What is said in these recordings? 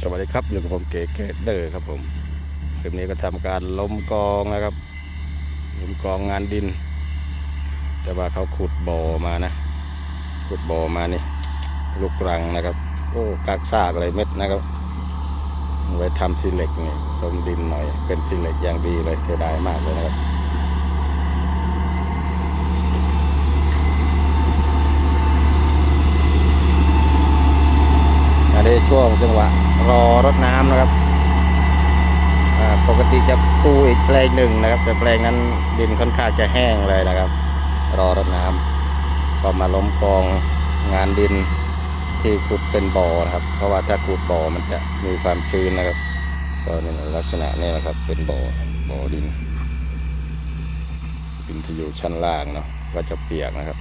สวัสดีครับอยู่กับผมเก๋เกเดอร์ครับผมคลิปนี้ก็ทำการล้มกองนะครับล้มกองงานดิน แต่ว่าเขาขุดบ่อมานะ ขุดบ่อมานี่ ลูกรังนะครับ โอ้กักซากอะไรเม็ดนะครับเอาไว้ทำซีเล็กนี่สมดินหน่อยเป็นซีเล็กอย่างดีเลยเสียดายมากเลยนะครับันนี้ช่วงจังหวะ รอรดน้ำนะครับอ่าปกติจะปูอีกแปลงหนึ่งนะครับ แต่แปลงนั้นดินค่อนข้างจะแห้งเลยนะครับ รอรดน้ำก็มาล้มกองงานดินที่ขุดเป็นบ่อนะครับ เพราะว่าถ้าขุดบ่อมันจะมีความชื้นนะครับก็นี่ลักษณะนี้นะครับเป็นบ่อบ่อดินดินที่อยู่ชั้นล่างเนาะก็จะเปียกนะครับ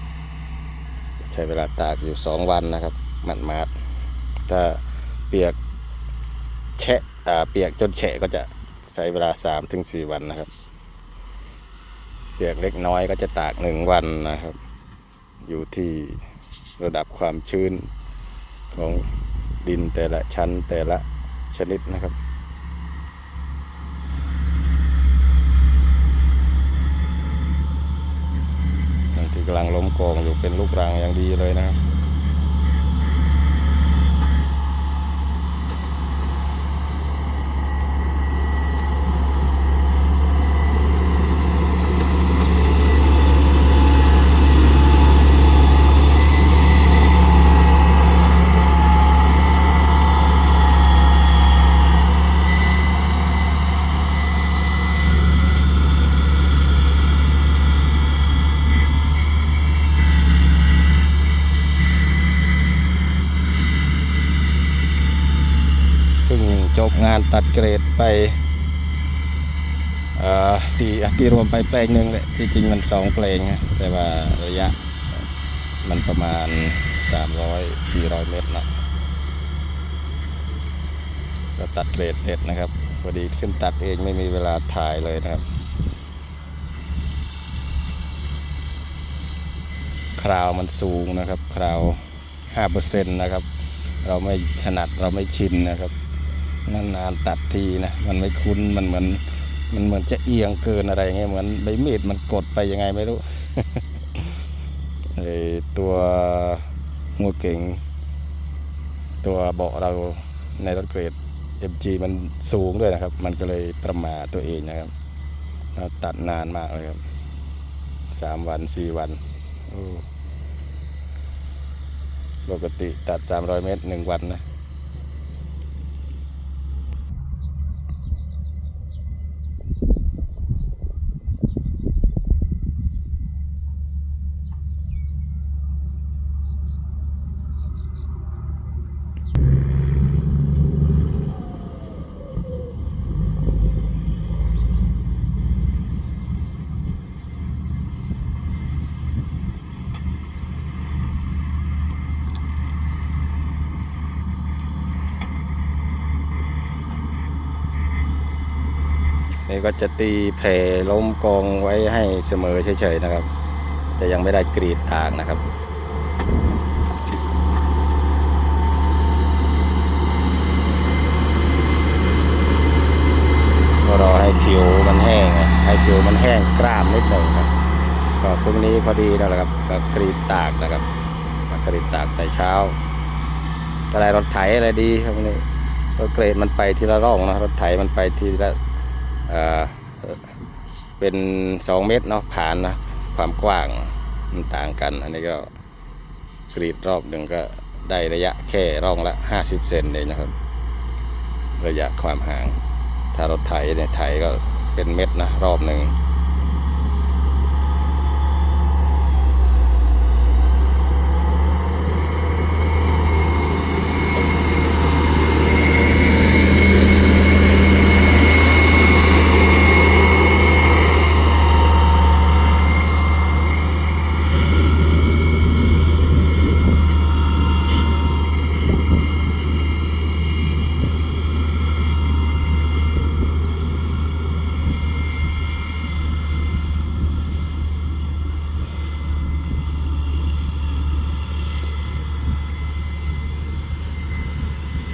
ใช้เวลาตากอยู่สองวันนะครับมัดมัดถ้าเปียก แฉะเปียกจนแฉะก็จะใช้เวลาสามถึงสี่วันนะครับ เปียกเล็กน้อยก็จะตากหนึ่งวันนะครับ อยู่ที่ระดับความชื้นของดินแต่ละชั้นแต่ละชนิดนะครับอย่างที่กำลังล้มกองอยู่เป็นลูกรังอย่างดีเลยนะครับ เพิ่งจบ งานตัดเกรดไปตีตีรวมไปแปลงหนึ่งแหละที่จริงมันสองแปลงนะแต่ว่าระยะมันประมาณ 300 400 เมตรเนาะก็ตัดเกรดเสร็จนะครับพอดีขึ้นตัดเองไม่มีเวลาถ่ายเลยนะครับ คราวมันสูงนะครับ คราว 5%นะครับ เราไม่ถนัดเราไม่ชินนะครับ นานๆตัดทีนะมันไม่คุ้นมันเหมือน มันเหมือนจะเอียงเกินอะไรเงี้ยเหมือนใบมีดมันกดไปยังไงไม่รู้ไอตัวหัวเก่ง ตัวเบาะเราในรถเกรด MG มันสูงด้วยนะครับ มันก็เลยประมาตัวเองนะครับเราตัดนานมากเลยครับสามวันสี่วันปกติตัด 300 เมตร1วันนะ นี่ก็จะตีแผ่ล้มกองไว้ให้เสมอเฉยๆนะครับแต่ยังไม่ได้กรีดตากนะครับก็รอให้ผิวมันแห้งให้ผิวมันแห้งกล้ามนิดหนึ่งครับก็พรุ่งนี้พอดีนั่นแหละครับก็กรีดตากนะครับมากรีดตากแต่เช้าอะไรรถไถอะไรดีครับวันนี้รถเกรดมันไปทีละร่องนะรถไถมันไปทีละ เป็นสองเมตรเนาะผ่านนะความกว้างมันต่างกัน อันนี้ก็กรีดรอบหนึ่งก็ได้ระยะแค่ร่องละห้าสิบเซนเลยนะครับ ระยะความห่าง ถ้ารถไถเนี่ยไถก็เป็นเม็ดนะรอบหนึ่ง